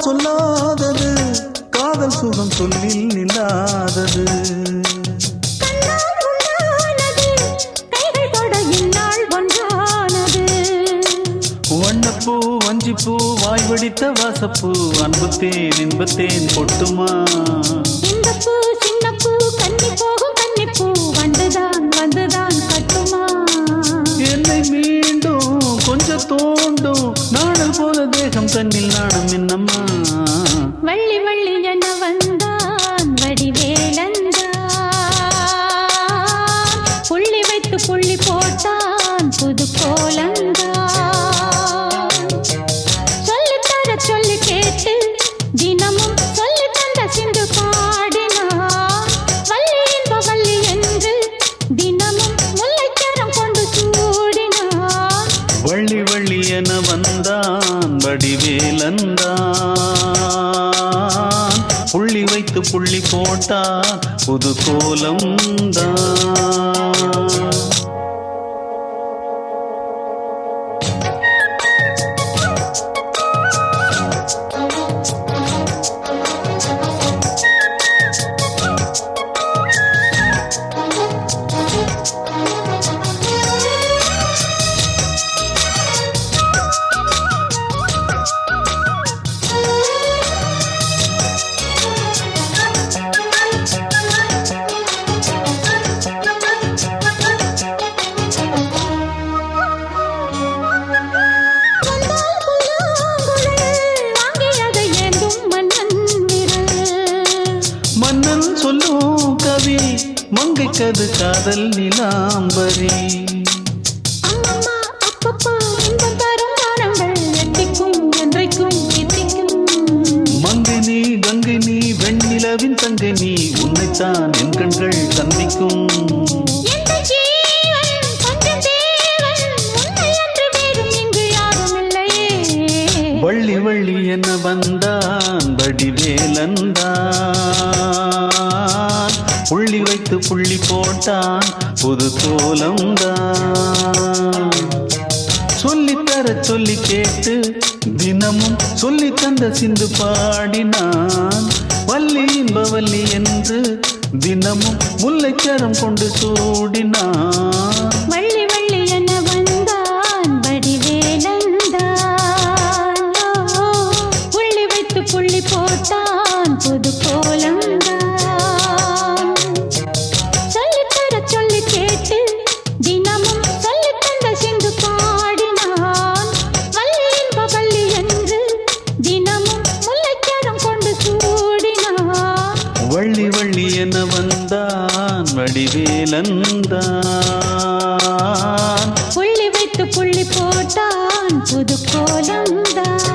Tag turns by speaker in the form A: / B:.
A: சொல்லாதது. காதல் சுகம் சொல்லில்
B: ஒன்றானது.
A: வண்ணப்பூ வஞ்சிப்பூ வாய் வடித்த வாசப்பூ அன்புத்தேன் இன்பத்தேன் பொட்டுமா என்னை மீண்டும் கொஞ்சம் தோண்டும். நாடல் போல தேகம் தன்னில் நாணம்
B: போட்டான் புது கோலந்தான் தர சொல்லி கேட்டு தினமும் சொல்லி தந்த சிந்து பாடினான். வள்ளி இன்ப வள்ளி என்று தினமும் முல்லைக்கரம் கொண்டு சூடினான்.
A: வள்ளி வள்ளி என வந்தான் வடிவேலந்தான். புள்ளி வைத்து புள்ளி போட்டான் புது
B: கோலம் தான் எட்டிக்கும்
A: மங்கை நீ கங்கை நீ வெண்ணிலவின் தங்கை நீ உன்னைத்தான் என் கண்கள் சந்திக்கும் வழி என வந்தான் வடிவேலந்தான். புள்ளி வைத்து புள்ளி போட்டான் புது கோலம்தான் சொல்லித்தர சொல்லி கேட்டு தினமும் சொல்லி தந்த சிந்து பாடினான். வள்ளி இன்பவல்லி என்று தினமும் முல்லைச்சரம் கொண்டு சூடினான்.
B: வடிவேலந்தான் புள்ளி வைத்து புள்ளி போட்டான் புது கோலந்தான்